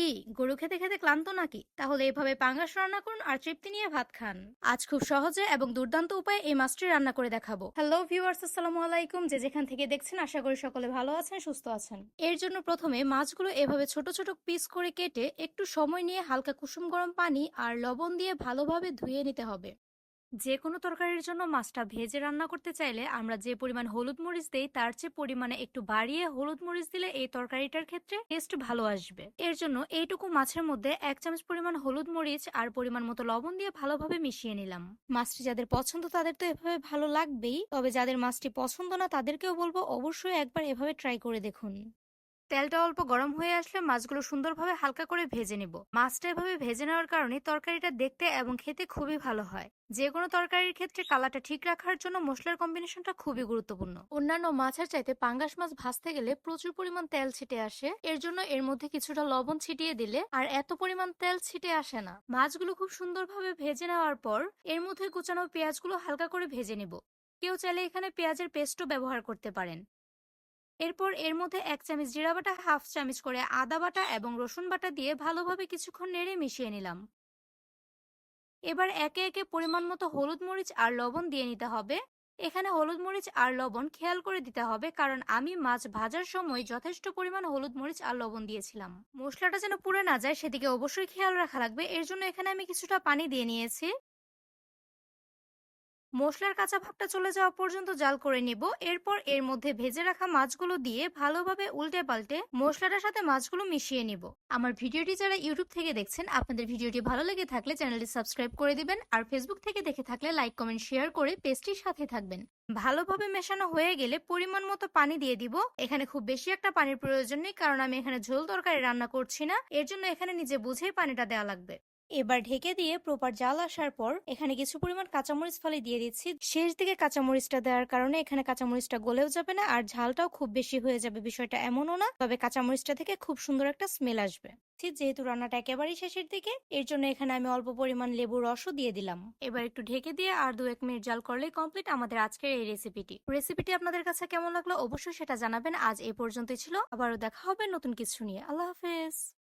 কি, গরু খেতে খেতে ক্লান্ত নাকি? তাহলে এভাবে পাঙ্গাস রান্না করুন আর তৃপ্তি নিয়ে ভাত খান। আজ খুব সহজে এবং দুর্দান্ত উপায়ে এই মাছটি রান্না করে দেখাবো। হ্যালো ভিউয়ার্স আসসালামু আলাইকুম। যে যেখান থেকে দেখছেন, আশা করি সকলে ভালো আছেন, সুস্থ আছেন। এর জন্য প্রথমে মাছগুলো এভাবে ছোট ছোট পিস করে কেটে একটু সময় নিয়ে হালকা কুসুম গরম পানি আর লবণ দিয়ে ভালোভাবে ধুয়ে নিতে হবে। যে কোনো তরকারির জন্য মাছটা ভেজে রান্না করতে চাইলে আমরা যে পরিমাণ হলুদ মরিচ দেই, তার চেয়ে পরিমাণে একটু বাড়িয়ে হলুদ মরিচ দিলে এই তরকারিটার ক্ষেত্রে টেস্ট ভালো আসবে। এর জন্য এইটুকু মাছের মধ্যে এক চামচ পরিমাণ হলুদ মরিচ আর পরিমাণ মতো লবণ দিয়ে ভালোভাবে মিশিয়ে নিলাম। মাছটি যাদের পছন্দ তাদের তো এভাবে ভালো লাগবেই, তবে যাদের মাছটি পছন্দ না তাদেরকেও বলব অবশ্যই একবার এভাবে ট্রাই করে দেখুন। তেলটা অল্প গরম হয়ে আসলে মাছগুলো সুন্দরভাবে হালকা করে ভেজে নিব। মাছটা এভাবে ভেজে নেওয়ার কারণে তরকারিটা দেখতে এবং খেতে খুবই ভালো হয়। যে কোনো তরকারির ক্ষেত্রে কালারটা ঠিক রাখার জন্য মশলার কম্বিনেশনটা খুবই গুরুত্বপূর্ণ। অন্যান্য মাছের চাইতে পাঙ্গাস মাছ ভাজতে গেলে প্রচুর পরিমাণ তেল ছিটে আসে। এর জন্য এর মধ্যে কিছুটা লবণ ছিটিয়ে দিলে আর এত পরিমাণ তেল ছিটে আসে না। মাছগুলো খুব সুন্দরভাবে ভেজে নেওয়ার পর এর মধ্যে কুচানো পেঁয়াজগুলো হালকা করে ভেজে নিব। কেউ চাইলে এখানে পেঁয়াজের পেস্টও ব্যবহার করতে পারেন। এরপর এর মধ্যে এক চামচ জিরা বাটা, হাফ চামচ করে আদা বাটা এবং রসুন বাটা দিয়ে ভালোভাবে কিছুক্ষণ নেড়ে মিশিয়ে নিলাম। এবার একে একে পরিমাণ মতো হলুদ মরিচ আর লবণ দিয়ে নিতে হবে। এখানে হলুদ মরিচ আর লবণ খেয়াল করে দিতে হবে কারণ আমি মাছ ভাজার সময় যথেষ্ট পরিমাণ হলুদ মরিচ আর লবণ দিয়েছিলাম। মশলাটা যেন পুড়ে না যায় সেদিকে অবশ্যই খেয়াল রাখা লাগবে। এর জন্য এখানে আমি কিছুটা পানি দিয়ে নিয়েছি। মশলার কাঁচা ভাবটা চলে যাওয়া পর্যন্ত জাল করে নিব। এরপর এর মধ্যে ভেজে রাখা মাছগুলো দিয়ে ভালোভাবে উল্টে পাল্টে মশলাটার সাথে মাছগুলো মিশিয়ে নিব। আমার ভিডিওটি যারা ইউটিউব থেকে দেখছেন, আপনাদের ভিডিওটি ভালো লেগে থাকলে চ্যানেলটি সাবস্ক্রাইব করে দিবেন আর ফেসবুক থেকে দেখে থাকলে লাইক, কমেন্ট, শেয়ার করে পেস্টটির সাথে থাকবেন। ভালোভাবে মেশানো হয়ে গেলে পরিমাণ মতো পানি দিয়ে দিব। এখানে খুব বেশি একটা পানির প্রয়োজন নেই, কারণ আমি এখানে ঝোল তরকারি রান্না করছি না। এর জন্য এখানে নিজে বুঝেই পানিটা দেওয়া লাগবে। এবার ঢেকে দিয়ে প্রপার জাল আসার পর এখানে কিছু পরিমাণ কাঁচামরিচ ফলে দিয়ে দিচ্ছি। শেষ দিকে কাঁচামরিচটা দেওয়ার কারণে এখানে কাঁচামরিচটা গলেও যাবে না আর ঝালটাও খুব বেশি হয়ে যাবে বিষয়টা এমনও না। তবে কাঁচামরিচটা থেকে খুব সুন্দর একটা স্মেল আসবে। যেহেতু রান্নাটা একেবারেই শেষের দিকে, এর জন্য এখানে আমি অল্প পরিমাণ লেবুর রসও দিয়ে দিলাম। এবার একটু ঢেকে দিয়ে আর দু এক মিনিট জাল করলেই কমপ্লিট আমাদের আজকের এই রেসিপিটি রেসিপিটি আপনাদের কাছে কেমন লাগল অবশ্যই সেটা জানাবেন। আজ এই পর্যন্তই ছিল। আবারও দেখা হবে নতুন কিছু নিয়ে। আল্লাহ হাফেজ।